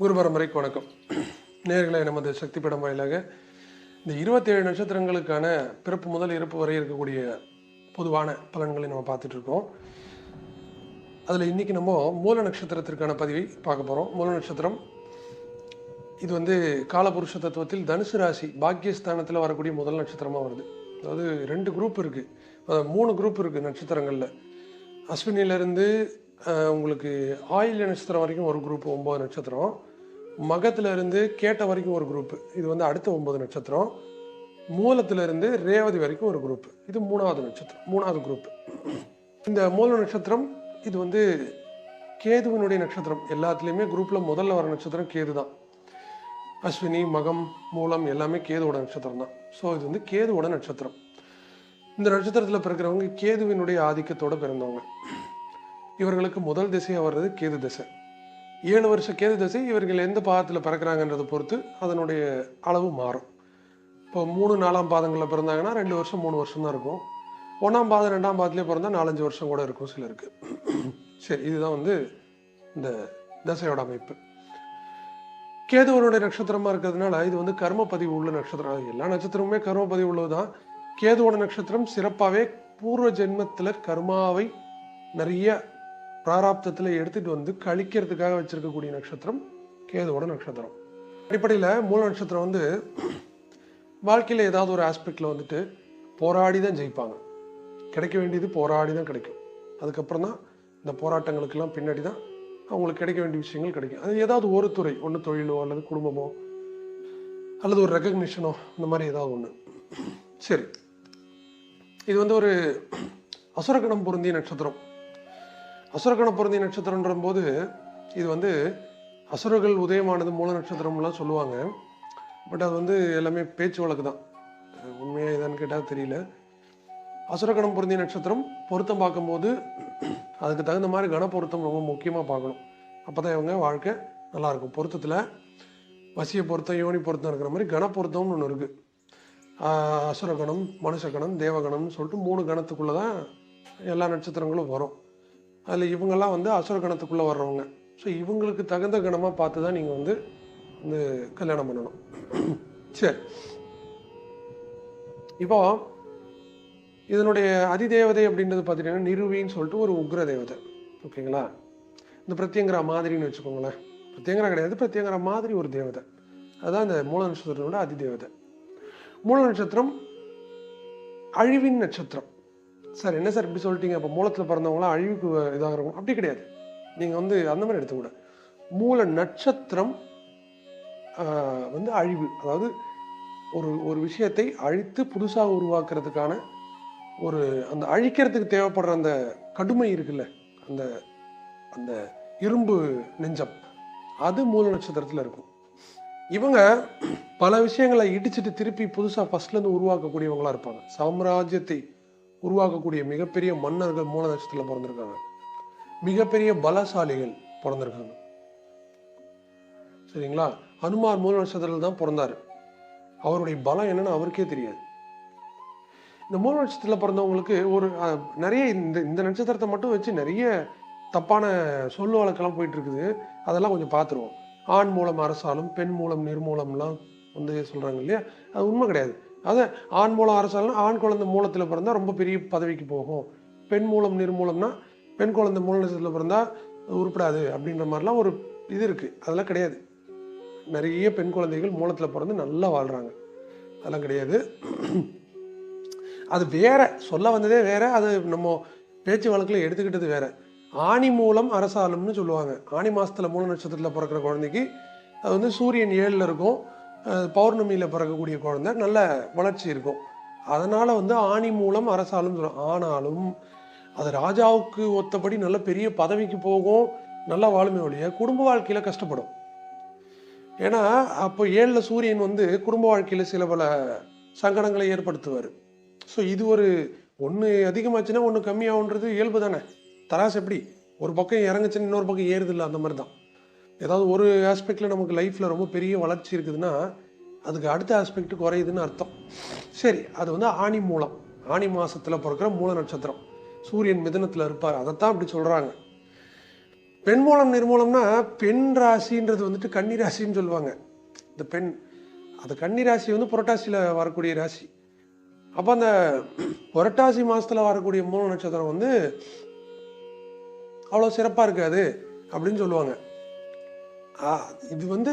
குரு பரம்பரைக்கு வணக்கம். நேர்களை நமது சக்தி படம் வாயிலாக இந்த இருபத்தேழு நட்சத்திரங்களுக்கான பிறப்பு முதல் இறப்பு வரை இருக்கக்கூடிய பொதுவான பலன்களை நம்ம பார்த்துட்ருக்கோம். அதில் இன்னைக்கு நம்ம மூல நட்சத்திரத்திற்கான பதிவை பார்க்க போகிறோம் மூல நட்சத்திரம் இது வந்து காலபுருஷ தத்துவத்தில் தனுசு ராசி பாக்கியஸ்தானத்தில் வரக்கூடிய முதல் நட்சத்திரமாக வருது. அதாவது ரெண்டு குரூப் இருக்குது மூணு குரூப் இருக்குது நட்சத்திரங்களில். அஸ்வினிலேருந்து உங்களுக்கு ஆயில் நட்சத்திரம் வரைக்கும் ஒரு குரூப் ஒம்பது நட்சத்திரம். மகத்துல இருந்து கேட்ட வரைக்கும் ஒரு குரூப் இது வந்து அடுத்த ஒம்பது நட்சத்திரம். மூலத்திலிருந்து ரேவதி வரைக்கும் ஒரு குரூப் இது மூணாவது நட்சத்திரம் மூணாவது குரூப் இந்த மூல நட்சத்திரம் இது வந்து கேதுவினுடைய நட்சத்திரம். எல்லாத்துலேயுமே குரூப்பில் முதல்ல வர நட்சத்திரம் கேது தான். அஸ்வினி மகம் மூலம் எல்லாமே கேதுவோட நட்சத்திரம் தான். ஸோ இது வந்து கேதுவோட நட்சத்திரம். இந்த நட்சத்திரத்தில் பிறக்கிறவங்க கேதுவினுடைய ஆதிக்கத்தோடு பிறந்தவங்க. இவர்களுக்கு முதல் திசையாக வர்றது கேது திசை. ஏழு வருஷம் கேது திசை இவர்கள் எந்த பாதத்தில் பிறக்கிறாங்கன்றதை பொறுத்து அதனுடைய அளவு மாறும். இப்போ மூணு நாலாம் பாதங்களில் பிறந்தாங்கன்னா ரெண்டு வருஷம் மூணு வருஷம் தான் இருக்கும். ஒன்றாம் பாதம் ரெண்டாம் பாதத்துலேயே பிறந்தால் நாலஞ்சு வருஷம் கூட இருக்கும் சிலருக்கு. சரி இதுதான் வந்து இந்த தசையோட அமைப்பு. கேதுவனுடைய நட்சத்திரமாக இருக்கிறதுனால இது வந்து கர்மப்பதிவு பதிவு உள்ள நட்சத்திரம். எல்லா நட்சத்திரமுமே கர்மப்பதிவு உள்ளது தான் கேதுவோட நட்சத்திரம் சிறப்பாகவே பூர்வ ஜென்மத்தில் கர்மாவை நிறைய பிராராப்தத்தில் எடுத்துட்டு வந்து கழிக்கிறதுக்காக வச்சிருக்கக்கூடிய நட்சத்திரம் கேதுவோட நட்சத்திரம். அடிப்படையில் மூல நட்சத்திரம் வந்து வாழ்க்கையில் ஏதாவது ஒரு ஆஸ்பெக்டில் வந்துட்டு போராடி தான் ஜெயிப்பாங்க. கிடைக்க வேண்டியது போராடி தான் கிடைக்கும். அதுக்கப்புறம் தான் இந்த போராட்டங்களுக்கெல்லாம் பின்னாடி தான் அவங்களுக்கு கிடைக்க வேண்டிய விஷயங்கள் கிடைக்கும். அது ஏதாவது ஒரு துறை ஒன்று தொழிலோ அல்லது குடும்பமோ அல்லது ஒரு ரெக்கக்னிஷனோ இந்த மாதிரி ஏதாவது ஒன்று சரி. இது வந்து ஒரு அசுரகணம் பொருந்திய நட்சத்திரம். அசுரகணம் பொருந்திய நட்சத்திரன்ற போது இது வந்து அசுரர்கள் உதயமானது மூல நட்சத்திரம்லாம் சொல்லுவாங்க. பட் அது வந்து எல்லாமே பேச்சு வழக்கு தான். உண்மையாக இதான்னு கேட்டால் தெரியல. அசுரகணம் பொருந்திய நட்சத்திரம் பொருத்தம் பார்க்கும்போது அதுக்கு தகுந்த மாதிரி கன பொருத்தம் ரொம்ப முக்கியமாக பார்க்கணும். அப்போ தான் இவங்க வாழ்க்கை நல்லாயிருக்கும். பொருத்தத்தில் வசிய பொருத்தம் யோனி பொருத்தம் இருக்கிற மாதிரி கன பொருத்தம்னு ஒன்று இருக்குது அசுரகணம் மனுஷகணம் தேவகணம்னு சொல்லிட்டு மூணு கணத்துக்குள்ளே தான் எல்லா நட்சத்திரங்களும் வரும். அதில் இவங்கெல்லாம் வந்து அசுர கணத்துக்குள்ளே வர்றவங்க. ஸோ இவங்களுக்கு தகுந்த கணமாக பார்த்து தான் நீங்கள் வந்து இந்த கல்யாணம் பண்ணணும். சரி. இப்போ இதனுடைய அதிதேவதை அப்படின்றது பார்த்தீங்கன்னா நிறுவின்னு சொல்லிட்டு ஒரு உக்ர தேவதை ஓகேங்களா? இந்த பிரத்யங்கரா மாதிரின்னு வச்சுக்கோங்களேன். பிரத்யங்கரா கிடையாது. பிரத்யங்கரா மாதிரி ஒரு தேவதை. அதுதான் இந்த மூல நட்சத்திரத்தோட அதிதேவதை. மூல நட்சத்திரம் அழிவின் நட்சத்திரம். சார் என்ன சார் இப்படி சொல்லிட்டீங்க? அப்போ மூலத்தில் பிறந்தவங்களாம் அழிவுக்கு இதாக இருக்கும் அப்படி கிடையாது. நீங்கள் வந்து அந்த மாதிரி எடுத்துக்கூட மூல நட்சத்திரம் வந்து அழிவு. அதாவது ஒரு ஒரு விஷயத்தை அழித்து புதுசாக உருவாக்குறதுக்கான ஒரு அந்த அழிக்கிறதுக்கு தேவைப்படுற அந்த கடுமை இருக்குல்ல? அந்த அந்த இரும்பு நெஞ்சம். அது மூல நட்சத்திரத்தில் இருக்கும். இவங்க பல விஷயங்களை இடிச்சிட்டு திருப்பி புதுசாக ஃபர்ஸ்ட்லேருந்து உருவாக்கக்கூடியவங்களா இருப்பாங்க. சாம்ராஜ்யத்தை உருவாக்கக்கூடிய மிகப்பெரிய மன்னர்கள் மூல நட்சத்திரத்தில் பிறந்திருக்காங்க. மிகப்பெரிய பலசாலிகள் பிறந்திருக்காங்க. சரிங்களா? ஹனுமார் மூல நட்சத்திரத்தில் தான் பிறந்தாரு. அவருடைய பலம் என்னன்னு அவருக்கே தெரியாது. இந்த மூல நட்சத்திரத்தில் பிறந்தவங்களுக்கு ஒரு நிறைய இந்த இந்த நட்சத்திரத்தை மட்டும் வச்சு நிறைய தப்பான சொல்லு வழக்கெல்லாம் போயிட்டு இருக்குது அதெல்லாம் கொஞ்சம் பார்த்துருவோம். ஆண் மூலம் அரசாலும் பெண் மூலம் நிர்மூலம்லாம் வந்து சொல்றாங்க இல்லையா? அது உண்மை கிடையாது. அதை ஆண் மூலம் அரசாங்கம் ஆண் குழந்தை மூலத்தில் பிறந்தா ரொம்ப பெரிய பதவிக்கு போகும். பெண் மூலம் நிர்மூலம்னா பெண் குழந்தை மூலத்தில் பிறந்தால் பிறந்தா அது உருப்படாது அப்படின்ற மாதிரிலாம் ஒரு இது இருக்குது அதெல்லாம் கிடையாது. நிறைய பெண் குழந்தைகள் மூலத்தில் பிறந்து நல்லா வாழ்கிறாங்க அதெல்லாம் கிடையாது. அது வேற சொல்ல வந்ததே வேற அது நம்ம பேச்சு வழக்கில் எடுத்துக்கிட்டது வேற. ஆணி மூலம் அரசாலும்னு சொல்லுவாங்க. ஆணி மாதத்தில் மூல நட்சத்திரத்தில் பிறக்கிற குழந்தைக்கு அது வந்து சூரியன் ஏழில் இருக்கும். பௌர்ணமியில் பிறக்கக்கூடிய குழந்தை நல்ல வளர்ச்சி இருக்கும். அதனால் வந்து ஆணி மூலம் அரசாலும் சொல்லுவாங்க ஆனாலும் அது ராஜாவுக்கு ஒத்தபடி நல்ல பெரிய பதவிக்கு போகும். நல்லா வாழுமே ஒழிய குடும்ப வாழ்க்கையில் கஷ்டப்படும். ஏன்னா அப்போ ஏழில் சூரியன் வந்து குடும்ப வாழ்க்கையில் சில பல சங்கடங்களை ஏற்படுத்துவார். ஸோ இது ஒரு ஒன்று அதிகமாச்சுன்னா ஒன்று கம்மியாகுன்றது இயல்பு தானே. தராசு எப்படி? ஒரு பக்கம் இறங்குச்சுன்னு இன்னொரு பக்கம் ஏறுதில்லை அந்த மாதிரி தான் ஏதாவது ஒரு ஆஸ்பெக்டில் நமக்கு லைஃப்பில் ரொம்ப பெரிய வளர்ச்சி இருக்குதுன்னா அதுக்கு அடுத்த ஆஸ்பெக்ட் குறையுதுன்னு அர்த்தம். சரி அது வந்து ஆணி மூலம். ஆணி மாதத்தில் பிறக்கிற மூல நட்சத்திரம். சூரியன் மிதனத்தில் இருப்பார். அதைத்தான் அப்படி சொல்கிறாங்க பெண் மூலம் நிர்மூலம்னா பெண் ராசின்றது வந்துட்டு கன்னி ராசின்னு சொல்லுவாங்க. இந்த பெண் அந்த கன்னி ராசி வந்து புரட்டாசியில் வரக்கூடிய ராசி. அப்போ அந்த புரட்டாசி மாதத்தில் வரக்கூடிய மூல நட்சத்திரம் வந்து அவ்வளோ சிறப்பாக இருக்காது அப்படின்னு சொல்லுவாங்க. இது வந்து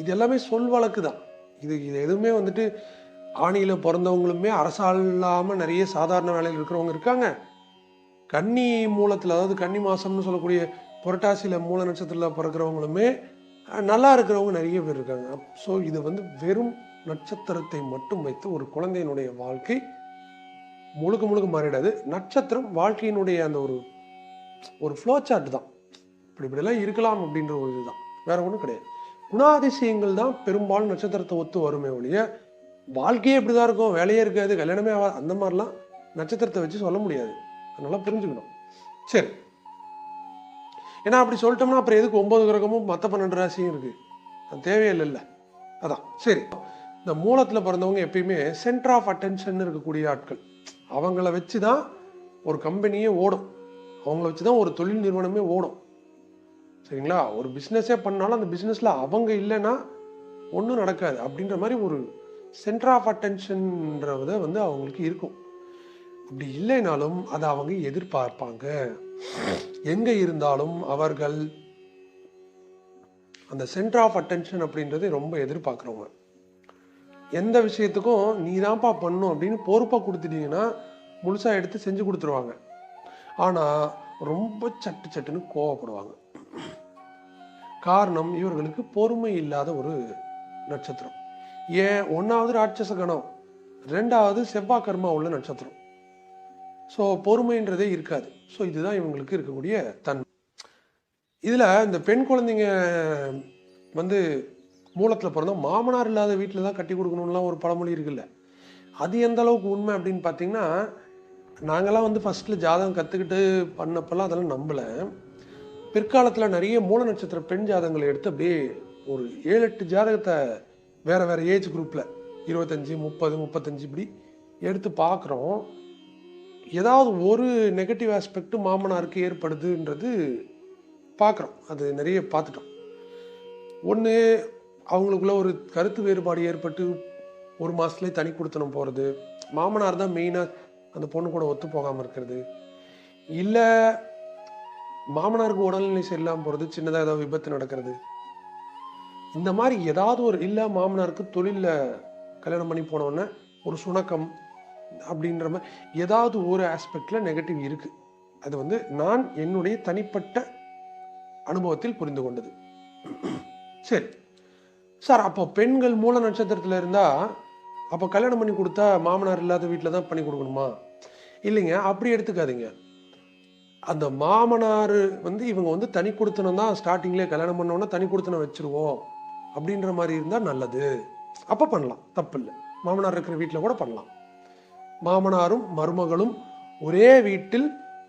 இது எல்லாமே சொல் வழக்கு தான். இது இது எதுவுமே வந்துட்டு ஆணியில் பிறந்தவங்களுமே அரசால் இல்லாமல் நிறைய சாதாரண வேலையில் இருக்கிறவங்க இருக்காங்க. கன்னி மூலத்தில் அதாவது கன்னி மாதம்னு சொல்லக்கூடிய புரட்டாசியில் மூல நட்சத்திரத்தில் பிறக்கிறவங்களுமே நல்லா இருக்கிறவங்க நிறைய பேர் இருக்காங்க. ஸோ இது வந்து வெறும் நட்சத்திரத்தை மட்டும் வைத்து ஒரு குழந்தையினுடைய வாழ்க்கை முழுக்க முழுக்க மாறிடாது. நட்சத்திரம் வாழ்க்கையினுடைய அந்த ஒரு ஒரு ஃப்ளோ சார்ட் தான். இப்படி இப்படிலாம் இருக்கலாம் அப்படின்ற ஒரு இதுதான். வேற ஒன்றும் கிடையாது. குணாதிசயங்கள் தான் பெரும்பாலும் நட்சத்திரத்தை ஒத்து வருமே ஒழிய வாழ்க்கையே இப்படி தான் இருக்கும் வேலையே இருக்காது கல்யாணமே ஆகாது அந்த மாதிரிலாம் நட்சத்திரத்தை வச்சு சொல்ல முடியாது. அதனால புரிஞ்சுக்கணும். சரி. ஏன்னா அப்படி சொல்லிட்டோம்னா அப்புறம் எதுக்கு ஒன்பது கிரகமும் மற்ற பன்னெண்டு ராசியும் இருக்கு? அது தேவையில்லைல்ல. அதான். சரி. இந்த மூலத்தில் பிறந்தவங்க எப்பயுமே சென்டர் ஆஃப் அட்டென்ஷன் இருக்கக்கூடிய ஆட்கள். அவங்கள வச்சு தான் ஒரு கம்பெனியே ஓடும். அவங்கள வச்சு தான் ஒரு தொழில் நிறுவனமே ஓடும். சரிங்களா? ஒரு பிஸ்னஸே பண்ணாலும் அந்த பிஸ்னஸில் அவங்க இல்லைன்னா ஒன்றும் நடக்காது. அப்படின்ற மாதிரி ஒரு சென்டர் ஆஃப் அட்டென்ஷன்ன்றத வந்து அவங்களுக்கு இருக்கும். அப்படி இல்லைனாலும் அதை அவங்க எதிர்பார்ப்பாங்க. எங்கே இருந்தாலும் அவர்கள் அந்த சென்டர் ஆஃப் அட்டென்ஷன் அப்படின்றதை ரொம்ப எதிர்பார்க்குறவங்க. எந்த விஷயத்துக்கும் நீ தான்ப்பா பண்ணும் அப்படின்னு பொறுப்பாக கொடுத்துட்டீங்கன்னா முழுசாக எடுத்து செஞ்சு கொடுத்துருவாங்க. ஆனால் ரொம்ப சட்டு சட்டுன்னு கோவப்படுவாங்க. காரணம் இவர்களுக்கு பொறுமை இல்லாத ஒரு நட்சத்திரம். ஏன்? ஒன்றாவது ராட்சச கணம் ரெண்டாவது செவ்வாய் கர்மா உள்ள நட்சத்திரம். ஸோ பொறுமைன்றதே இருக்காது. ஸோ இதுதான் இவங்களுக்கு இருக்கக்கூடிய தன்மை. இதில் இந்த பெண் குழந்தைங்க வந்து மூலத்தில் பிறந்தோம் மாமனார் இல்லாத வீட்டில் தான் கட்டி கொடுக்கணும்லாம் ஒரு பழமொழி இருக்குல்ல. அது எந்த அளவுக்கு உண்மை அப்படின்னு பார்த்தீங்கன்னா நாங்களாம் வந்து ஃபஸ்ட்டில் ஜாதகம் கற்றுக்கிட்டு பண்ணப்பெல்லாம் அதெல்லாம் நம்பலை. பிற்காலத்தில் நிறைய மூல நட்சத்திர பெண் ஜாதகங்களை எடுத்து அப்படியே ஒரு ஏழு எட்டு ஜாதகத்தை வேற வேறு ஏஜ் குரூப்பில் இருபத்தஞ்சி முப்பது முப்பத்தஞ்சு இப்படி எடுத்து பார்க்குறோம். ஏதாவது ஒரு நெகட்டிவ் ஆஸ்பெக்ட் மாமனாருக்கு ஏற்படுதுன்றது பார்க்குறோம். அது நிறைய பார்த்துட்டோம். ஒன்று அவங்களுக்குள்ள ஒரு கருத்து வேறுபாடு ஏற்பட்டு ஒரு மாதத்துலேயே தனி கொடுத்தனம் போகிறது மாமனார் தான் மெயினாக அந்த பொண்ணு கூட ஒத்து போகாமல் இருக்கிறது. இல்லை மாமனாருக்கு உடல்நிலை சரியில்லாமல் போகிறது சின்னதாக ஏதாவது விபத்து நடக்கிறது. இந்த மாதிரி ஏதாவது ஒரு இல்லை மாமனாருக்கு தொழிலில் கல்யாணம் பண்ணி போனோடனே ஒரு சுணக்கம் அப்படின்ற மாதிரி ஏதாவது ஒரு ஆஸ்பெக்டில் நெகட்டிவ் இருக்குது அது வந்து நான் என்னுடைய தனிப்பட்ட அனுபவத்தில் புரிந்து கொண்டது. சரி. சார் அப்போ பெண்கள் மூல நட்சத்திரத்தில் இருந்தால் அப்போ கல்யாணம் பண்ணி கொடுத்தா மாமனார் இல்லாத வீட்டில் தான் பண்ணி கொடுக்கணுமா? இல்லைங்க அப்படி எடுத்துக்காதீங்க. அந்த மாமனார் வந்து இவங்க வந்து தனி கொடுத்தனம் தான் ஸ்டார்டிங்லேயே கல்யாணம் பண்ணோன்னா தனி கொடுத்தனம் வச்சுருவோம் அப்படின்ற மாதிரி இருந்தால் நல்லது. அப்போ பண்ணலாம். தப்பு இல்லை மாமனார் இருக்கிற வீட்டில் கூட பண்ணலாம். மாமனாரும் மருமகளும் ஒரே வீட்டில்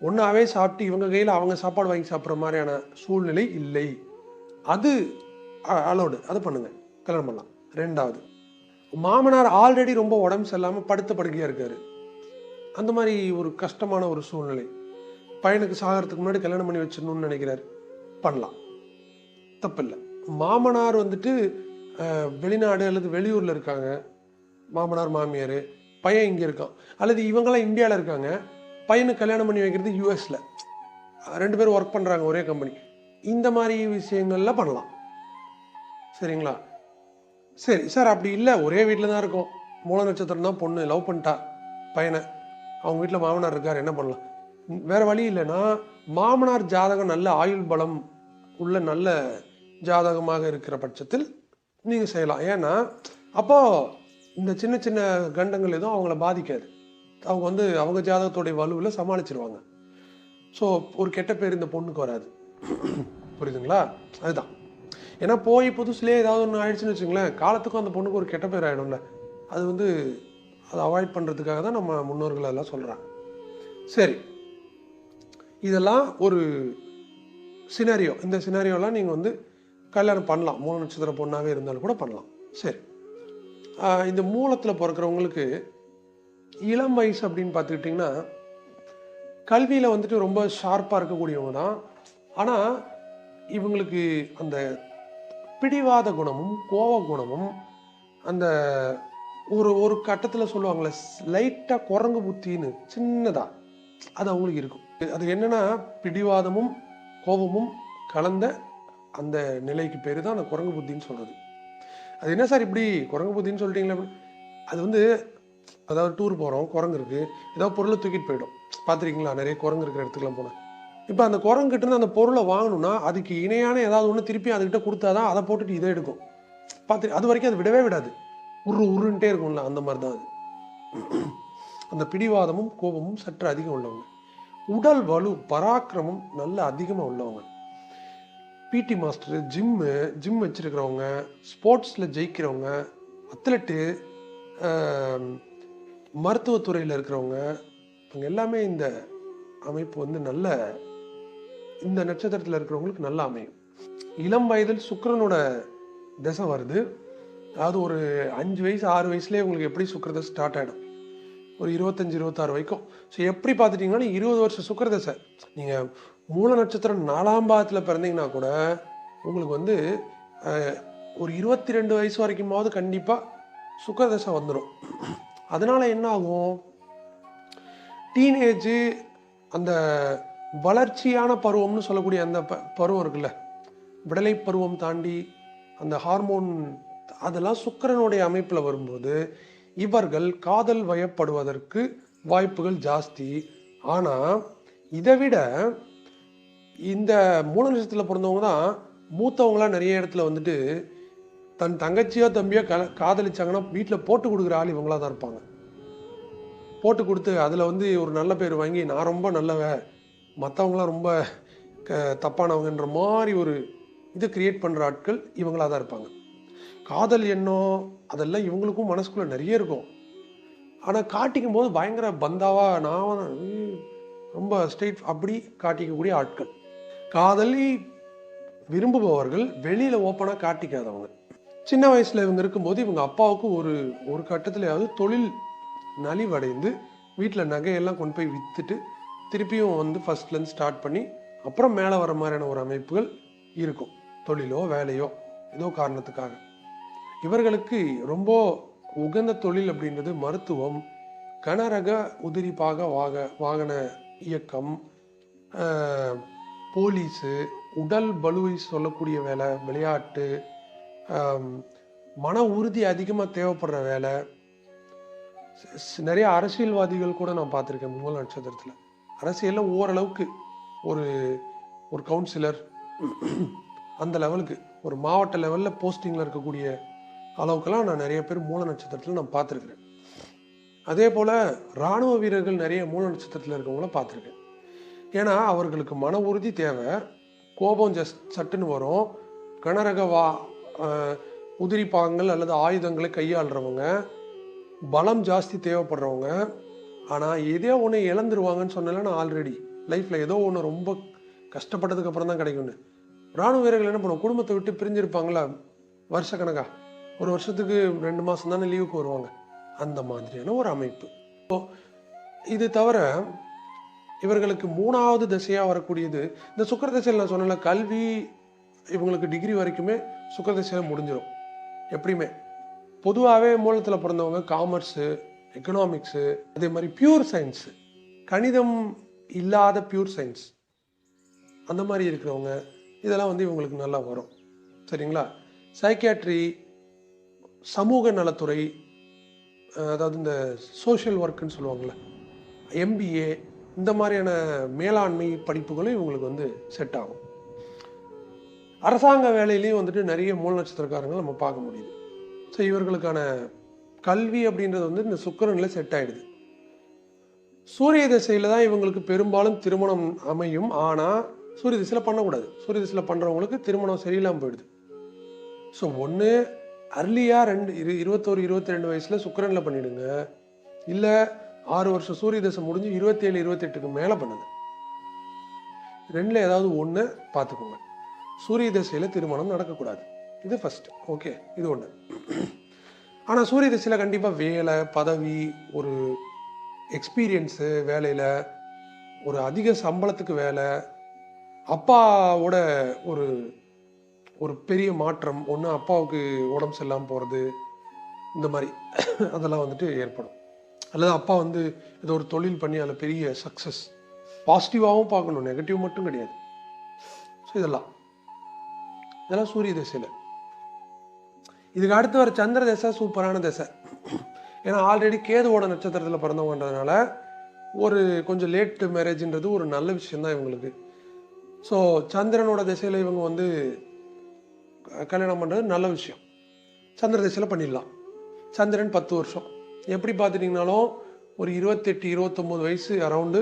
ஒன்றாவே சாப்பிட்டு இவங்க கையில் அவங்க சாப்பாடு வாங்கி சாப்பிட்ற மாதிரியான சூழ்நிலை இல்லை. அது அலோடு அது பண்ணுங்கள் கல்யாணம் பண்ணலாம். ரெண்டாவது மாமனார் ஆல்ரெடி ரொம்ப உடம்பு சரியில்லாமல் படுத்த படுக்கையாக இருக்காரு. அந்த மாதிரி ஒரு கஷ்டமான ஒரு சூழ்நிலை. பையனுக்கு சாகிறதுக்கு முன்னாடி கல்யாணம் பண்ணி வச்சிடணும்னு நினைக்கிறாரு. பண்ணலாம். தப்பில்லை. மாமனார் வந்துட்டு வெளிநாடு அல்லது வெளியூரில் இருக்காங்க. மாமனார் மாமியார் பையன் இங்கே இருக்கான். அல்லது இவங்கெல்லாம் இந்தியாவில் இருக்காங்க. பையனுக்கு கல்யாணம் பண்ணி வைக்கிறது யூஎஸில் ரெண்டு பேரும் ஒர்க் பண்ணுறாங்க ஒரே கம்பெனி இந்த மாதிரி விஷயங்கள்லாம் பண்ணலாம். சரிங்களா? சரி சார் அப்படி இல்லை. ஒரே வீட்டில் தான் இருக்கோம். மூல நட்சத்திரம் தான் பொண்ணு. லவ் பண்ணிட்டா பையனை. அவங்க வீட்டில் மாமனார் இருக்கார். என்ன பண்ணலாம்? வேற வழி இல்லைன்னா மாமனார் ஜாதகம் நல்ல ஆயுள் பலம் உள்ள நல்ல ஜாதகமாக இருக்கிற பட்சத்தில் நீங்கள் செய்யலாம். ஏன்னா அப்போது இந்த சின்ன சின்ன கண்டங்கள் எதுவும் அவங்கள பாதிக்காது. அவங்க வந்து அவங்க ஜாதகத்தோடைய வலுவில் சமாளிச்சிருவாங்க. ஸோ ஒரு கெட்ட பேர் இந்த பொண்ணுக்கு வராது. புரியுதுங்களா? அதுதான். ஏன்னா போய் புதுசுலேயே ஏதாவது ஒன்று ஆயிடுச்சுன்னு வச்சுங்களேன் காலத்துக்கும் அந்த பொண்ணுக்கு ஒரு கெட்ட பேர் ஆகிடும்ல அது வந்து அதை அவாய்ட் பண்ணுறதுக்காக தான் நம்ம முன்னோர்கள் எல்லாம் சொல்கிறாங்க சரி. இதெல்லாம் ஒரு சினாரியோ இந்த சினாரியோலாம் நீங்கள் வந்து கல்யாணம் பண்ணலாம். மூணு நட்சத்திர பொண்ணாகவே இருந்தாலும் கூட பண்ணலாம். சரி. இந்த மூலத்தில் பிறக்கிறவங்களுக்கு இளம் வயசு அப்படின்னு பார்த்துக்கிட்டிங்கன்னா கல்வியில் வந்துட்டு ரொம்ப ஷார்ப்பாக இருக்கக்கூடியவங்க தான். ஆனால் இவங்களுக்கு அந்த பிடிவாத குணமும் கோவ குணமும் அந்த ஒரு ஒரு கட்டத்தில் சொல்லுவாங்களே லைட்டாக குரங்கு புத்தின்னு சின்னதாக அது அவங்களுக்கு இருக்கும். அது என்னன்னா பிடிவாதமும் கோபமும் கலந்த அந்த நிலைக்கு பேர் தான் அந்த குரங்கு புத்தின்னு சொல்றது. அது என்ன சார் இப்படி குரங்கு புத்தின்னு சொல்லிட்டீங்களே அது வந்து அதாவது டூர் போகிறோம் குரங்கு இருக்கு. ஏதாவது பொருளை தூக்கிட்டு போயிடும். பார்த்துருக்கீங்களா நிறைய குரங்கு இருக்கிற இடத்துக்குலாம் போனேன் இப்போ அந்த குரங்கிட்ட இருந்து அந்த பொருளை வாங்கணும்னா அதுக்கு இணையான ஏதாவது ஒன்று திருப்பி அதுக்கிட்ட கொடுத்தாதான் அதை போட்டுட்டு இதை எடுக்கும். பார்த்து அது வரைக்கும் அது விடவே விடாது. உரு உருன்ட்டே இருக்கும்ல அந்த மாதிரி தான் அது. அந்த பிடிவாதமும் கோபமும் சற்று அதிகம் உள்ளவங்க. உடல் வலு பராக்கிரமம் நல்ல அதிகமாக உள்ளவங்க. பிடி மாஸ்டர் ஜிம்மு ஜிம் வச்சுருக்கிறவங்க ஸ்போர்ட்ஸில் ஜெயிக்கிறவங்க அத்லெட்டு மருத்துவத்துறையில் இருக்கிறவங்க இவங்க எல்லாமே இந்த அமைப்பு வந்து நல்ல இந்த நட்சத்திரத்தில் இருக்கிறவங்களுக்கு நல்ல அமையும். இளம் வயதில் சுக்கரனோட திசை வருது. அதாவது ஒரு அஞ்சு வயசு ஆறு வயசுலேயே உங்களுக்கு எப்படி சுக்கிரதசை ஸ்டார்ட் ஆகிடும் ஒரு இருபத்தஞ்சி இருபத்தாறு வரைக்கும். ஸோ எப்படி பார்த்துட்டிங்கன்னா இருபது வருஷம் சுக்கரதசை. நீங்கள் மூல நட்சத்திரம் நாலாம் பாகத்தில் பிறந்தீங்கன்னா கூட உங்களுக்கு வந்து ஒரு இருபத்தி ரெண்டு வயசு வரைக்குமாவது கண்டிப்பாக சுக்கரதசை வந்துடும் அதனால என்ன ஆகும்? டீனேஜு அந்த வளர்ச்சியான பருவம்னு சொல்லக்கூடிய அந்த ப- பருவம் இருக்குல்ல விடலை பருவம் தாண்டி அந்த ஹார்மோன் அதெல்லாம் சுக்கிரனுடைய அமைப்பில் வரும்போது இவர்கள் காதல் வயப்படுவதற்கு வாய்ப்புகள் ஜாஸ்தி. ஆனால் இதை விட இந்த மூல நட்சத்திரத்தில் பிறந்தவங்க தான் மூத்தவங்களாம் நிறைய இடத்துல வந்துட்டு தன் தங்கச்சியோ தம்பியோ க காதலிச்சாங்கன்னா வீட்டில் போட்டு கொடுக்குற ஆள் இவங்களா தான் இருப்பாங்க. போட்டு கொடுத்து அதில் வந்து ஒரு நல்ல பேர் வாங்கி நான் ரொம்ப நல்லவ மற்றவங்களாம் ரொம்ப க தப்பானவங்கன்ற மாதிரி ஒரு இது கிரியேட் பண்ணுற ஆட்கள் இவங்களாக தான் இருப்பாங்க. காதல் எண்ணம் அதெல்லாம் இவங்களுக்கும் மனசுக்குள்ளே நிறைய இருக்கும். ஆனால் காட்டிக்கும் போது பயங்கர பந்தாவாக நான் ரொம்ப ஸ்ட்ரெயிட் அப்படி காட்டிக்கக்கூடிய ஆட்கள். காதலி விரும்புபவர்கள் வெளியில் ஓப்பனாக காட்டிக்காதவங்க. சின்ன வயசில் இவங்க இருக்கும்போது இவங்க அப்பாவுக்கு ஒரு ஒரு கட்டத்துலையாவது தொழில் நலிவடைந்து வீட்டில் நகையெல்லாம் கொண்டு போய் விற்றுட்டு திருப்பியும் வந்து ஃபஸ்ட்லேருந்து ஸ்டார்ட் பண்ணி அப்புறம் மேலே வர மாதிரியான ஒரு அமைப்புகள் இருக்கும். தொழிலோ வேலையோ ஏதோ காரணத்துக்காக. இவர்களுக்கு ரொம்ப உகந்த தொழில் அப்படின்றது மருத்துவம் கனரக உதிரிப்பாக வாக வாகன இயக்கம் போலீஸு உடல் பலுவை சொல்லக்கூடிய வேலை விளையாட்டு மன உறுதி அதிகமாக தேவைப்படுற வேலை. நிறைய அரசியல்வாதிகள் கூட நான் பார்த்துருக்கேன் மூல நட்சத்திரத்தில். அரசியலில் ஓரளவுக்கு ஒரு ஒரு கவுன்சிலர் அந்த லெவலுக்கு ஒரு மாவட்ட லெவலில் போஸ்டிங்கில் இருக்கக்கூடிய அளவுக்கெல்லாம் நான் நிறைய பேர் மூல நட்சத்திரத்தில் நான் பார்த்துருக்குறேன். அதே போல் இராணுவ வீரர்கள் நிறைய மூல நட்சத்திரத்தில் இருக்கவங்கள பார்த்துருக்கேன். ஏன்னா அவர்களுக்கு மன உறுதி தேவை. கோபம் ஜஸ் சட்டுன்னு வரும். கனரக வா உதிரிப்பாங்கள் உதிரி பாகங்கள் அல்லது ஆயுதங்களை கையாளுறவங்க பலம் ஜாஸ்தி தேவைப்படுறவங்க ஆனால் ஏதோ ஒன்று இழந்துருவாங்கன்னு சொன்னால நான் ஆல்ரெடி லைஃப்பில் ஏதோ ஒன்று ரொம்ப கஷ்டப்பட்டதுக்கு அப்புறம் தான் கிடைக்கும்னு. ராணுவ வீரர்கள் என்ன பண்ணுவோம் குடும்பத்தை விட்டு பிரிஞ்சிருப்பாங்களா வருஷக்கணக்கா ஒரு வருஷத்துக்கு ரெண்டு மாதம் தானே லீவுக்கு வருவாங்க. அந்த மாதிரியான ஒரு அமைப்பு. இப்போ இது தவிர இவர்களுக்கு மூணாவது திசையாக வரக்கூடியது இந்த சுக்கர திசையில் நான் சொன்னல கல்வி இவங்களுக்கு டிகிரி வரைக்குமே சுக்கர திசையில் முடிஞ்சிடும் எப்படியுமே. பொதுவாகவே மூலத்தில் பிறந்தவங்க காமர்ஸு எக்கனாமிக்ஸு அதே மாதிரி பியூர் சயின்ஸு கணிதம் இல்லாத பியூர் சயின்ஸ் அந்த மாதிரி இருக்கிறவங்க இதெல்லாம் வந்து இவங்களுக்கு நல்லா வரும். சரிங்களா? சைக்கியாட்ரி சமூக நலத்துறை அதாவது இந்த சோஷியல் ஒர்க்குன்னு சொல்லுவாங்கள்ல எம்பிஏ இந்த மாதிரியான மேலாண்மை படிப்புகளும் இவங்களுக்கு வந்து செட் ஆகும். அரசாங்க வேலையிலையும் வந்துட்டு நிறைய மூல நட்சத்திரக்காரங்களை நம்ம பார்க்க முடியுது. ஸோ இவர்களுக்கான கல்வி அப்படின்றது வந்து இந்த சுக்கரனில் செட் ஆகிடுது சூரிய திசையில் தான் இவங்களுக்கு பெரும்பாலும் திருமணம் அமையும். ஆனால் சூரிய திசையில் பண்ணக்கூடாது. சூரிய திசையில் பண்ணுறவங்களுக்கு திருமணம் சரியில்லாமல் போயிடுது. ஸோ ஒன்று அர்லியாக ரெண்டு இரு இருபத்தோரு இருபத்தி ரெண்டு வயசில் சுக்கிரனில் பண்ணிவிடுங்க இல்லை ஆறு வருஷம் சூரிய தசை முடிஞ்சு இருபத்தேழு இருபத்தெட்டுக்கு மேலே பண்ணுங்க. ரெண்டில் ஏதாவது ஒன்று பார்த்துக்கோங்க சூரிய தசையில் திருமணம் நடக்கக்கூடாது. இது ஃபஸ்ட்டு ஓகே இது ஒன்று ஆனால் சூரிய தசையில் கண்டிப்பாக வேலை பதவி ஒரு எக்ஸ்பீரியன்ஸு வேலையில் ஒரு அதிக சம்பளத்துக்கு வேலை அப்பாவோட ஒரு ஒரு பெரிய மாற்றம். ஒன்று அப்பாவுக்கு உடம்பு சரியில்லாமல் போகிறது இந்த மாதிரி அதெல்லாம் வந்துட்டு ஏற்படும். அல்லது அப்பா வந்து ஏதோ ஒரு தொழில் பண்ணி அதில் பெரிய சக்ஸஸ் பாசிட்டிவாகவும் பார்க்கணும் நெகட்டிவ் மட்டும் கிடையாது. ஸோ இதெல்லாம். இதெல்லாம் சூரிய திசையில். இதுக்கு அடுத்து வர சந்திர திசை சூப்பரான திசை. ஏன்னா ஆல்ரெடி கேதுவோட நட்சத்திரத்தில் பிறந்தவங்கன்றதுனால ஒரு கொஞ்சம் லேட் மேரேஜ்ன்றது ஒரு நல்ல விஷயம்தான் இவங்களுக்கு. ஸோ சந்திரனோட திசையில் இவங்க வந்து கல்யாணம் பண்ணுறது நல்ல விஷயம். சந்திர திசையில் பண்ணிடலாம். சந்திரன் பத்து வருஷம். எப்படி பார்த்துட்டிங்கனாலும் ஒரு இருபத்தெட்டு இருபத்தொம்போது வயசு அரவுண்டு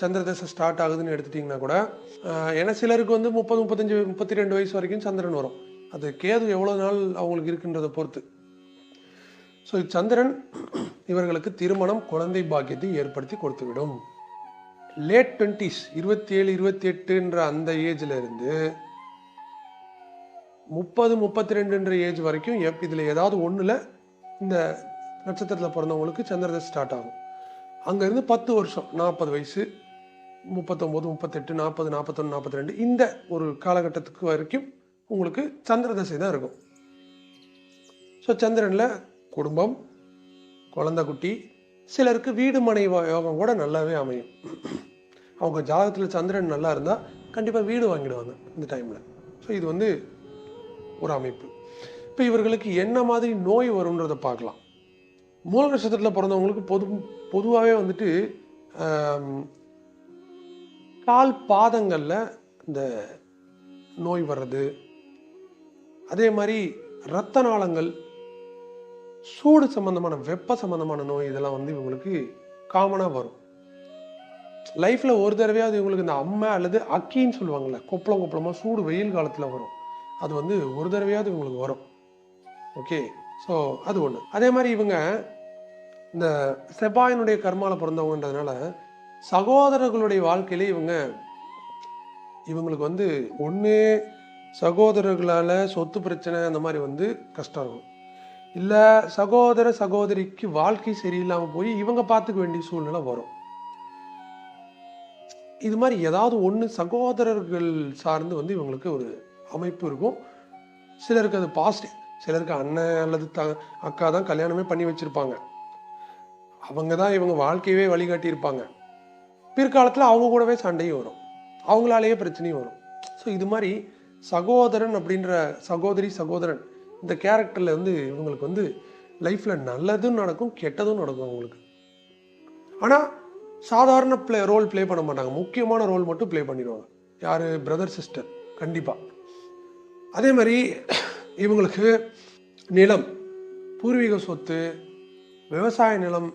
சந்திர தசை ஸ்டார்ட் ஆகுதுன்னு எடுத்துட்டிங்கன்னா கூட ஆஹ், ஏன்னா சிலருக்கு வந்து முப்பது முப்பத்தஞ்சு முப்பத்தி ரெண்டு வயசு வரைக்கும் சந்திரன் வரும். அது கேது எவ்வளோ நாள் அவங்களுக்கு இருக்குன்றதை பொறுத்து. ஸோ சந்திரன் இவர்களுக்கு திருமணம் குழந்தை பாக்கியத்தை ஏற்படுத்தி கொடுத்துவிடும். லேட் டுவெண்ட்டிஸ் இருபத்தி ஏழு இருபத்தி எட்டுன்ற அந்த ஏஜில் இருந்து முப்பது முப்பத்தி ரெண்டுன்ற ஏஜ் வரைக்கும் எப் இதில் ஏதாவது ஒன்றில் இந்த நட்சத்திரத்தில் பிறந்தவங்களுக்கு சந்திரதசை ஸ்டார்ட் ஆகும். அங்கேருந்து பத்து வருஷம் நாற்பது வயசு முப்பத்தொம்போது முப்பத்தெட்டு நாற்பது நாற்பத்தொன்று நாற்பத்தி ரெண்டு இந்த ஒரு காலகட்டத்துக்கு வரைக்கும் உங்களுக்கு சந்திர தசை தான் இருக்கும். ஸோ சந்திரனில் குடும்பம் குழந்த குட்டி சிலருக்கு வீடு மனை யோகம் கூட நல்லாவே அமையும். அவங்க ஜாதகத்தில் சந்திரன் நல்லா இருந்தால் கண்டிப்பாக வீடு வாங்கிடுவாங்க இந்த டைமில் ஸோ இது வந்து ஒரு அமைப்பு. இப்போ இவர்களுக்கு என்ன மாதிரி நோய் வரும்ன்றதை பார்க்கலாம். மூல நட்சத்திரத்தில் பிறந்தவங்களுக்கு பொது பொதுவாகவே வந்துட்டு கால் பாதங்களில் இந்த நோய் வர்றது. அதே மாதிரி இரத்த நாளங்கள் சூடு சம்பந்தமான வெப்ப சம்பந்தமான நோய் இதெல்லாம் வந்து இவங்களுக்கு காமனாக வரும். லைஃப்பில் ஒரு தடவையாவது இவங்களுக்கு இந்த அம்மை அல்லது அக்கின்னு சொல்லுவாங்கள்ல கொப்பளம் கொப்பளமாக சூடு வெயில் காலத்தில் வரும். அது வந்து ஒரு தடவையாவது இவங்களுக்கு வரும். ஓகே ஸோ அது ஒன்று அதே மாதிரி இவங்க இந்த செவ்வாயினுடைய கர்மால பிறந்தவங்கன்றதுனால சகோதரர்களுடைய வாழ்க்கையிலே இவங்க இவங்களுக்கு வந்து ஒன்று சகோதரர்களால் சொத்து பிரச்சனை அந்த மாதிரி வந்து கஷ்டம் இருக்கும். இல்லை சகோதர சகோதரிக்கு வாழ்க்கை சரியில்லாமல் போய் இவங்க பார்த்துக்க வேண்டிய சூழ்நிலை வரும். இது மாதிரி ஏதாவது ஒன்று சகோதரர்கள் சார்ந்து வந்து இவங்களுக்கு ஒரு அமைப்பு இருக்கும். சிலருக்கு அது பாசிட்டிவ் சிலருக்கு அண்ணன் அல்லது த அக்கா தான் கல்யாணமே பண்ணி வச்சுருப்பாங்க. அவங்க தான் இவங்க வாழ்க்கையவே வழிகாட்டியிருப்பாங்க. பிற்காலத்தில் அவங்க கூடவே சண்டையும் வரும். அவங்களாலேயே பிரச்சனையும் வரும். ஸோ இது மாதிரி சகோதரன் அப்படின்ற சகோதரி சகோதரன் இந்த கேரக்டரில் வந்து இவங்களுக்கு வந்து லைஃப்பில் நல்லதும் நடக்கும் கெட்டதும் நடக்கும் அவங்களுக்கு. ஆனால் சாதாரண ப்ளே ரோல் ப்ளே பண்ண மாட்டாங்க. முக்கியமான ரோல் மட்டும் ப்ளே பண்ணிடுவாங்க. யார்? பிரதர் சிஸ்டர் கண்டிப்பாக அதே மாதிரி இவங்களுக்கு நிலம் பூர்வீக சொத்து விவசாய நிலம்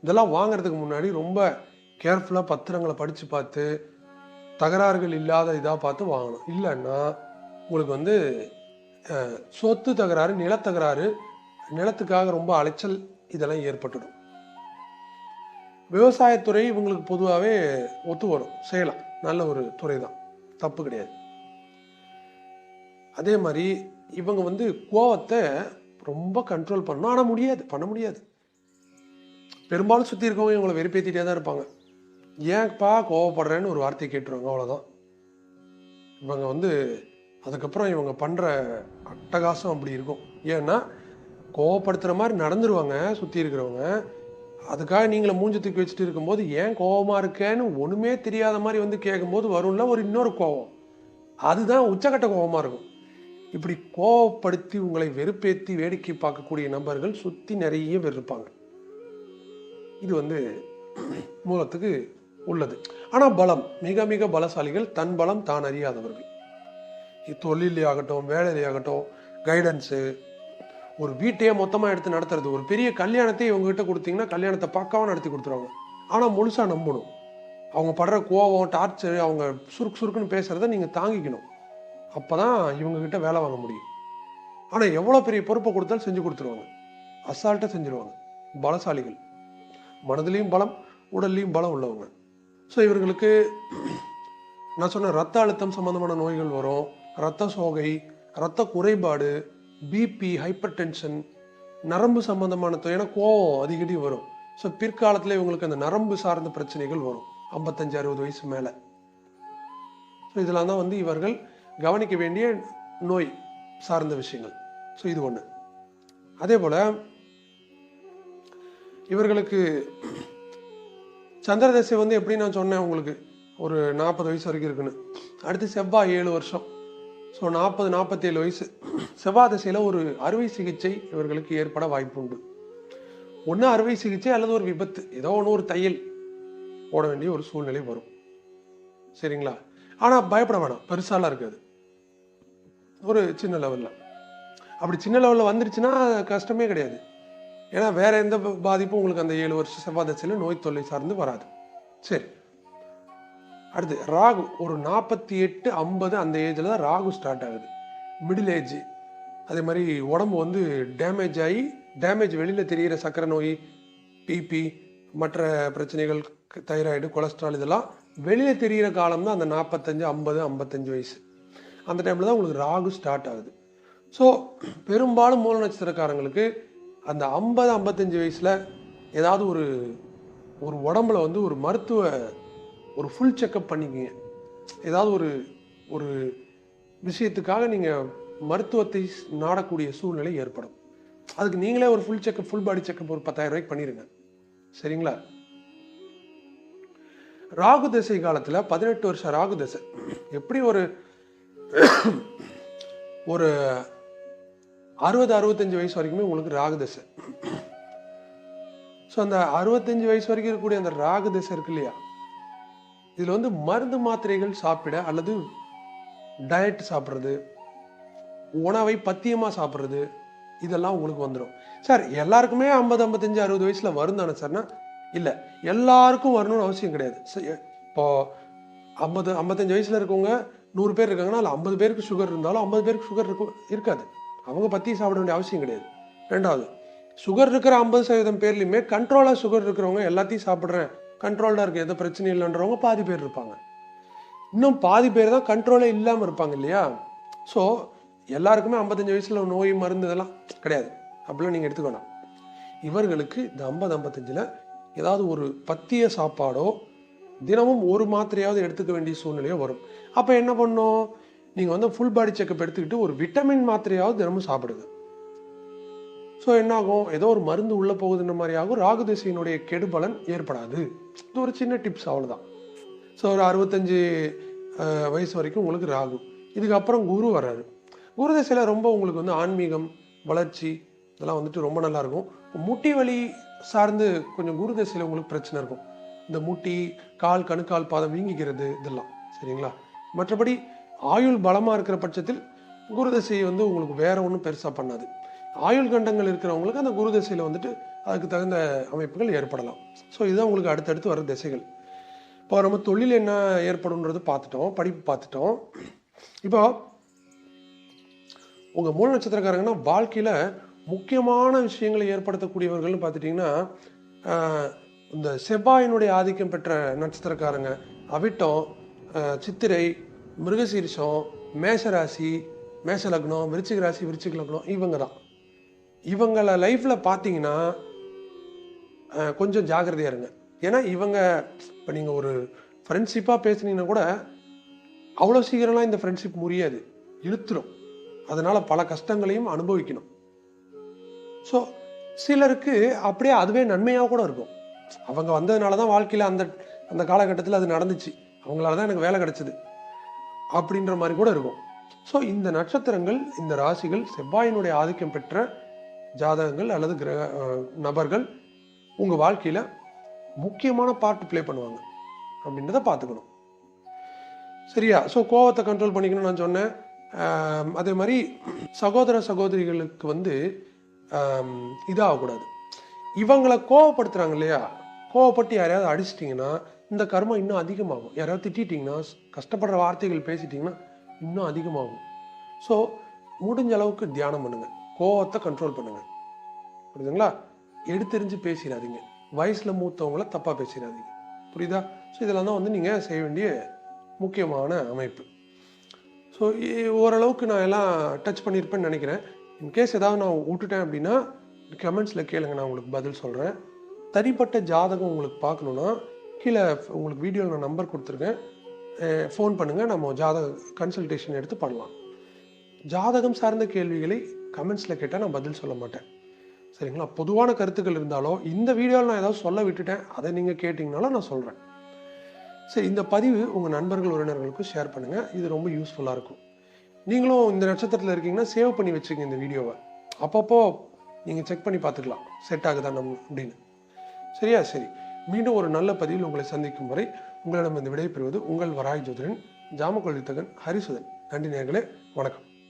இதெல்லாம் வாங்குறதுக்கு முன்னாடி ரொம்ப கேர்ஃபுல்லாக பத்திரங்களை படித்து பார்த்து தகராறுகள் இல்லாத இதாக பார்த்து வாங்கணும். இல்லைன்னா உங்களுக்கு வந்து சொத்து தகராறு நிலத்தகராறு நிலத்துக்காக ரொம்ப அலைச்சல் இதெல்லாம் ஏற்பட்டுடும். விவசாயத்துறை இவங்களுக்கு பொதுவாகவே ஒத்து வரும். செய்யலாம். நல்ல ஒரு துறை தான். தப்பு கிடையாது. அதே மாதிரி இவங்க வந்து கோவத்தை ரொம்ப கண்ட்ரோல் பண்ணணும் ஆனால் முடியாது பண்ண முடியாது. பெரும்பாலும் சுற்றி இருக்கவங்க இவங்களை வெறுப்பேற்றிட்டே தான் இருப்பாங்க. ஏன்ப்பா கோவப்படுறேன்னு ஒரு வார்த்தையை கேட்டுருவாங்க அவ்வளோதான் இவங்க வந்து அதுக்கப்புறம் இவங்க பண்ணுற அட்டகாசம் அப்படி இருக்கும். ஏன்னா கோவப்படுத்துகிற மாதிரி நடந்துருவாங்க சுற்றி இருக்கிறவங்க. அதுக்காக நீங்களை மூஞ்சி தூக்கி வச்சுட்டு இருக்கும்போது ஏன் கோவமாக இருக்கேன்னு ஒன்றுமே தெரியாத மாதிரி வந்து கேட்கும்போது வரும்ல ஒரு இன்னொரு கோவம். அதுதான் உச்சக்கட்ட கோவமாக இருக்கும். இப்படி கோவப்படுத்தி உங்களை வெறுப்பேற்றி வேடிக்கை பார்க்கக்கூடிய நபர்கள் சுற்றி நிறைய பேர் இருப்பாங்க. இது வந்து மூலத்துக்கு உள்ளது. ஆனால் பலம் மிக மிக பலசாலிகள் தன் பலம் தான் அறியாதவர்கள். இது தொழிலே ஆகட்டும் வேலையிலே ஆகட்டும் கைடன்ஸு ஒரு வீட்டையே மொத்தமாக எடுத்து நடத்துறது ஒரு பெரிய கல்யாணத்தை இவங்ககிட்ட கொடுத்தீங்கன்னா கல்யாணத்தை பக்காவாக நடத்தி கொடுத்துருவாங்க. ஆனால் முழுசாக நம்பணும். அவங்க படுற கோவம் டார்ச்சர் அவங்க சுருக்கு சுருக்குன்னு பேசுகிறத நீங்கள் தாங்கிக்கணும். அப்போ தான் இவங்கக்கிட்ட வேலை வாங்க முடியும். ஆனால் எவ்வளோ பெரிய பொறுப்பை கொடுத்தாலும் செஞ்சு கொடுத்துருவாங்க. அசால்ட்டாக செஞ்சுருவாங்க. பலசாலிகள். மனதிலையும் பலம் உடல்லையும் பலம் உள்ளவங்க. ஸோ இவர்களுக்கு நான் சொன்ன ரத்த அழுத்தம் சம்மந்தமான நோய்கள் வரும். ரத்த சோகை ரத்த குறைபாடு பிபி ஹைப்பர் டென்ஷன் நரம்பு சம்மந்தமான ஏன்னா கோவம் அடிக்கடி வரும். ஸோ பிற்காலத்தில் இவங்களுக்கு அந்த நரம்பு சார்ந்த பிரச்சனைகள் வரும். ஐம்பத்தஞ்சு அறுபது வயசு மேலே. ஸோ இதெல்லாம் தான் வந்து இவர்கள் கவனிக்க வேண்டிய நோய் சார்ந்த விஷயங்கள். ஸோ இது ஒன்று அதே போல் இவர்களுக்கு சந்திர தசை வந்து எப்படி நான் சொன்னேன் உங்களுக்கு? ஒரு நாற்பது வயசு வரைக்கும் இருக்குன்னு. அடுத்து செவ்வாய் ஏழு வருஷம். ஸோ நாற்பது நாற்பத்தேழு வயசு. செவ்வாய் தசையில் ஒரு அறுவை சிகிச்சை இவர்களுக்கு ஏற்பட வாய்ப்பு உண்டு. ஒன்று அறுவை சிகிச்சை அல்லது ஒரு விபத்து. ஏதோ ஒன்று ஒரு தையல் போட வேண்டிய ஒரு சூழ்நிலை வரும். சரிங்களா? ஆனால் பயப்பட வேணாம். பெருசாலாம் இருக்காது. ஒரு சின்ன லெவலில் அப்படி சின்ன லெவலில் வந்துருச்சுன்னா கஷ்டமே கிடையாது. ஏன்னா வேற எந்த பாதிப்பும் உங்களுக்கு அந்த ஏழு வருஷம் செவ்வாய் நோய் தொல்லை சார்ந்து வராது. சரி. அடுத்து ராகு ஒரு நாற்பத்தி எட்டு ஐம்பது அந்த ஏஜில் தான் ராகு ஸ்டார்ட் ஆகுது. மிடில் ஏஜ் அதே மாதிரி உடம்பு வந்து டேமேஜ் ஆகி டேமேஜ் வெளியில் தெரிகிற சக்கரை நோய் பிபி மற்ற பிரச்சனைகள் தைராய்டு கொலஸ்ட்ரால் இதெல்லாம் வெளியில் தெரிகிற காலம் தான் அந்த நாற்பத்தஞ்சு ஐம்பது ஐம்பத்தஞ்சு வயசு. அந்த டைமில் தான் உங்களுக்கு ராகு ஸ்டார்ட் ஆகுது. ஸோ பெரும்பாலும் மூல நட்சத்திரக்காரங்களுக்கு அந்த ஐம்பது ஐம்பத்தஞ்சு வயசில் ஏதாவது ஒரு ஒரு உடம்புல வந்து ஒரு மருத்துவ ஒரு ஃபுல் செக்கப் பண்ணிக்கிங்க. ஏதாவது ஒரு ஒரு விஷயத்துக்காக நீங்கள் மருத்துவத்தை நாடக்கூடிய சூழ்நிலை ஏற்படும். அதுக்கு நீங்களே ஒரு full checkup full body checkup ஒரு பத்தாயிரம் ரூபாய்க்கு பண்ணிடுங்க சரிங்களா? ராகு தசை காலத்தில் பதினெட்டு வருஷம் ராகு தசை. எப்படி ஒரு ஒரு அறுபது அறுபத்தஞ்சு வயசு வரைக்குமே உங்களுக்கு ராகு தசை. ஸோ அந்த அறுபத்தஞ்சு வயசு வரைக்கும் இருக்கக்கூடிய அந்த ராகு தசை இருக்கு இல்லையா? இதில் வந்து மருந்து மாத்திரைகள் சாப்பிட அல்லது டயட் சாப்பிட்றது உணவை பத்தியமாக சாப்பிட்றது இதெல்லாம் உங்களுக்கு வந்துடும் சார் எல்லாருக்குமே ஐம்பது ஐம்பத்தஞ்சு அறுபது வயசில் வரும் தானே சார்னா இல்லை. எல்லாருக்கும் வரணும்னு அவசியம் கிடையாது. ச- இப்போ ஐம்பது ஐம்பத்தஞ்சு வயசில் இருக்கவங்க நூறு பேர் இருக்காங்கன்னா அதில் ஐம்பது பேருக்கு சுகர் இருந்தாலும் ஐம்பது பேருக்கு சுகர் இருக்கும் இருக்காது. அவங்க பற்றி சாப்பிட வேண்டிய அவசியம் கிடையாது. ரெண்டாவது சுகர் இருக்கிற ஐம்பது சதவீதம் பேர்லையுமே கண்ட்ரோலாக சுகர் இருக்கிறவங்க எல்லாத்தையும் சாப்பிட்றேன். கண்ட்ரோல்டாக இருக்குது எந்த பிரச்சனையும் இல்லைன்றவங்க பாதி பேர் இருப்பாங்க. இன்னும் பாதி பேர் தான் கண்ட்ரோலே இல்லாமல் இருப்பாங்க இல்லையா? ஸோ எல்லாருக்குமே ஐம்பத்தஞ்சு வயசில் நோய் மருந்து இதெல்லாம் கிடையாது. அப்படிலாம் நீங்கள் எடுத்துக்கணும் இவர்களுக்கு இந்த ஐம்பது ஐம்பத்தஞ்சில் ஏதாவது ஒரு பத்திய சாப்பாடோ தினமும் ஒரு மாத்திரையாவது எடுத்துக்க வேண்டிய சூழ்நிலையோ வரும். அப்போ என்ன பண்ணும்? நீங்கள் வந்து ஃபுல் பாடி செக்கப் எடுத்துக்கிட்டு ஒரு விட்டமின் மாத்திரையாவது தினமும் சாப்பிடுங்க. ஸோ என்னாகும்? ஏதோ ஒரு மருந்து உள்ளே போகுதுன்ற மாதிரி ஆகும். ராகு திசையினுடைய கெடுபலன் ஏற்படாது. இது ஒரு சின்ன டிப்ஸ் அவ்வளோதான் ஸோ ஒரு அறுபத்தஞ்சு வயசு வரைக்கும் உங்களுக்கு ராகு. இதுக்கப்புறம் குரு வர்றாரு. குரு திசையில் ரொம்ப உங்களுக்கு வந்து ஆன்மீகம் வளர்ச்சி இதெல்லாம் வந்துட்டு ரொம்ப நல்லா இருக்கும். முட்டி வலி சார்ந்து கொஞ்சம் குரு திசையில் உங்களுக்கு பிரச்சனை இருக்கும். இந்த முட்டி கால் கணுக்கால் பாதம் வீங்கிக்கிறது இதெல்லாம். சரிங்களா? மற்றபடி ஆயுள் பலமாக இருக்கிற பட்சத்தில் குரு வந்து உங்களுக்கு வேற ஒன்றும் பெருசாக பண்ணாது. ஆயுள் கண்டங்கள் இருக்கிறவங்களுக்கு அந்த குரு தசையில் வந்துட்டு அதுக்கு தகுந்த அமைப்புகள் ஏற்படலாம். ஸோ இதுதான் உங்களுக்கு அடுத்தடுத்து வர திசைகள். இப்போ நம்ம தொழில் என்ன ஏற்படும்ன்றது பார்த்துட்டோம் படிப்பு பார்த்துட்டோம். இப்போ உங்கள் மூல நட்சத்திரக்காரங்கன்னா வாழ்க்கையில் முக்கியமான விஷயங்களை ஏற்படுத்தக்கூடியவர்கள்னு பார்த்துட்டிங்கன்னா இந்த செவ்வாயினுடைய ஆதிக்கம் பெற்ற நட்சத்திரக்காரங்க அவிட்டம் சித்திரை மிருகசீரிஷம் மேஷராசி மேஷ லக்னம் விருச்சிக ராசி விருச்சிக லக்னம் இவங்க தான் இவங்கள லைஃப்பில் பார்த்தீங்கன்னா கொஞ்சம் ஜாக்கிரதையா இருங்க. ஏன்னா இவங்க இப்போ நீங்கள் ஒரு ஃப்ரெண்ட்ஷிப்பாக பேசுனீங்கன்னா கூட அவ்வளோ சீக்கிரம்லாம் இந்த ஃப்ரெண்ட்ஷிப் முடியாது இழுத்துரும். அதனால் பல கஷ்டங்களையும் அனுபவிக்கணும். ஸோ சிலருக்கு அப்படியே அதுவே நன்மையாக கூட இருக்கும். அவங்க வந்ததுனால தான் வாழ்க்கையில் அந்த அந்த காலகட்டத்தில் அது நடந்துச்சு. அவங்களால தான் எனக்கு வேலை கிடச்சிது. அப்படின்ற மாதிரி கூட இருக்கும். ஸோ இந்த நட்சத்திரங்கள் இந்த ராசிகள் செவ்வாயினுடைய ஆதிக்கம் பெற்ற ஜாதகங்கள் அல்லது கிரக நபர்கள் உங்கள் வாழ்க்கையில் முக்கியமான பார்ட் ப்ளே பண்ணுவாங்க. அப்படின்றத பார்த்துக்கணும். சரியா? ஸோ கோவத்தை கண்ட்ரோல் பண்ணிக்கணும்னு நான் சொன்னேன். அதே மாதிரி சகோதர சகோதரிகளுக்கு வந்து இதாகக்கூடாது. இவங்களை கோவப்படுத்துறாங்க இல்லையா கோவப்பட்டு யாரையாவது அடிச்சிட்டிங்கன்னா இந்த கர்மம் இன்னும் அதிகமாகும். யாராவது திட்டிட்டிங்கன்னா கஷ்டப்படுற வார்த்தைகள் பேசிட்டிங்கன்னா இன்னும் அதிகமாகும். ஸோ முடிஞ்ச அளவுக்கு தியானம் பண்ணுங்க. கோவத்தை கண்ட்ரோல் பண்ணுங்க. புரியுதுங்களா? எடுத்தெறிஞ்சு பேசிடாதீங்க வயசில் மூத்தவங்கள தப்பாக பேசிடாதீங்க புரியுதா? ஸோ இதெல்லாம் தான் வந்து நீங்கள் செய்ய வேண்டிய முக்கியமான அமைப்பு. ஸோ ஓரளவுக்கு நான் எல்லாம் டச் பண்ணியிருப்பேன்னு நினைக்கிறேன். இன்கேஸ் ஏதாவது நான் விட்டுட்டேன் அப்படின்னா கமெண்ட்ஸில் கேளுங்க நான் உங்களுக்கு பதில் சொல்கிறேன் தனிப்பட்ட ஜாதகம் உங்களுக்கு பார்க்கணுன்னா கீழே உங்களுக்கு வீடியோவில் நான் நம்பர் கொடுத்துருக்கேன். ஃபோன் பண்ணுங்கள் நம்ம ஜாதக கன்சல்டேஷன் எடுத்து பண்ணலாம். ஜாதகம் சார்ந்த கேள்விகளை கமெண்ட்ஸில் கேட்டால் நான் பதில் சொல்ல மாட்டேன். சரிங்களா? பொதுவான கருத்துக்கள் இருந்தாலோ இந்த வீடியோவில் நான் ஏதாவது சொல்ல விட்டுட்டேன் அதை நீங்கள் கேட்டிங்கனாலும் நான் சொல்கிறேன் சரி இந்த பதிவு உங்கள் நண்பர்கள் உறவினர்களுக்கும் ஷேர் பண்ணுங்கள் இது ரொம்ப யூஸ்ஃபுல்லாக இருக்கும். நீங்களும் இந்த நட்சத்திரத்தில் இருக்கீங்கன்னா சேவ் பண்ணி வச்சுங்க இந்த வீடியோவை அப்பப்போ நீங்கள் செக் பண்ணி பார்த்துக்கலாம். செட் ஆகுதா நம்ம அப்படின்னு. சரியா? சரி. மீண்டும் ஒரு நல்ல பதிவில் உங்களை சந்திக்கும் வரை உங்களிடம் இந்த விடைபெறுவது உங்கள் வராய் ஜோதிடன் ஜாமக்கொள்ளித்தகன் ஹரிசுதன். நன்றி நேர்களே வணக்கம்.